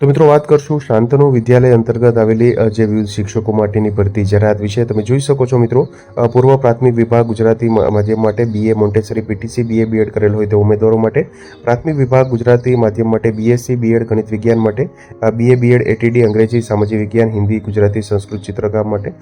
તો મિત્રો વાત કરશું શાંતનુ વિદ્યાલય અંતર્ગત આવેલી જે વિવિધ શિક્ષકો માટેની ભરતી જાહેરાત વિશે. તમે જોઈ શકો છો મિત્રો પૂર્વ પ્રાથમિક વિભાગ ગુજરાતી માધ્યમ માટે BA Montessori PTC BA BEd કરેલ હોય તે ઉમેદવારો માટે, પ્રાથમિક વિભાગ ગુજરાતી માધ્યમ માટે બીએસસી બીએડ ગણિત વિજ્ઞાન માટે બીએ બીએડ એટીડી અંગ્રેજી સામાજિક વિજ્ઞાન, હિન્દી ગુજરાતી સંસ્કૃત ચિત્રકામ માટે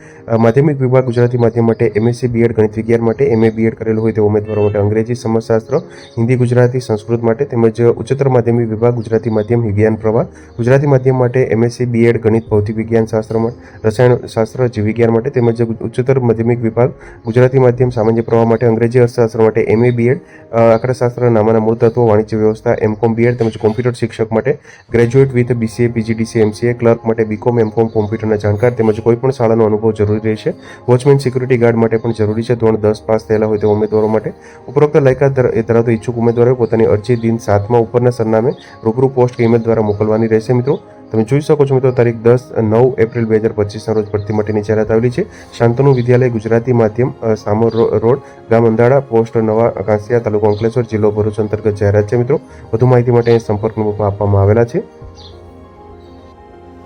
માધ્યમિક વિભાગ ગુજરાતી માધ્યમ માટે એમએસસી બીએડ ગણિત વિજ્ઞાન માટે એમએ બીએડ કરેલ હોય તે ઉમેદવારો માટે અંગ્રેજી સમાજશાસ્ત્ર, હિન્દી ગુજરાતી સંસ્કૃત માટે તેમજ ઉચ્ચતર માધ્યમિક વિભાગ ગુજરાતી માધ્યમ વિજ્ઞાન પ્રવાહ ગુજરાતી માધ્યમ માટે એમએસસી બીએડ ગણિત, ભૌતિક વિજ્ઞાન શાસ્ત્રમાં રસાયણ શાસ્ત્ર, જીવવિજ્ઞાન માટે તેમજ ઉચ્ચતર માધ્યમિક વિભાગ, ગુજરાતી માધ્યમ, સામાન્ય પ્રવાહ માટે અંગ્રેજી અર્થશાસ્ત્ર માટે એમએ બીએડ આંકડાશાસ્ત્ર, નામાના મૂળ તત્વો, વાણિજ્ય વ્યવસ્થા એમકોમ બીએડ તેમજ કોમ્પ્યુટર શિક્ષક માટે graduate with BCA PGDC MCA clerk માટે બીકોમ એમકોમ કોમ્પ્યુટરના જાણકાર તેમજ કોઈપણ શાળાનો અનુભવ જરૂરી રહેશે. વોચમેન સિક્યુરિટી ગાર્ડ માટે પણ જરૂરી છે. ધોરણ દસ પાસ થયેલા હોય તેવા ઉમેદવારો માટે ઉપરોક્ત લાયકાત ધરા- ધરાવતો ઈચ્છુક ઉમેદવારોએ પોતાની અરજી દિન સાતમાં ઉપરના સરનામે રૂબરૂ પોસ્ટ કે દ્વારા મોકલવાની રહેશે. મિત્રો. તમે જોઈ શકો છો મિત્રો, તારીખ દસ નવ એપ્રિલ બે હજાર પચીસના રોજ ભરતી માટેની જાહેરાત આવેલી છે. શાંતનુ વિદ્યાલય, ગુજરાતી માધ્યમ સામોર રોડ, ગામ અંધાડા પોસ્ટ નવા કાંસિયા તાલુકો અંકલેશ્વર, જિલ્લો ભરૂચ અંતર્ગત જાહેરાત છે મિત્રો. વધુ માહિતી માટે સંપર્ક આપવામાં આવેલા છે.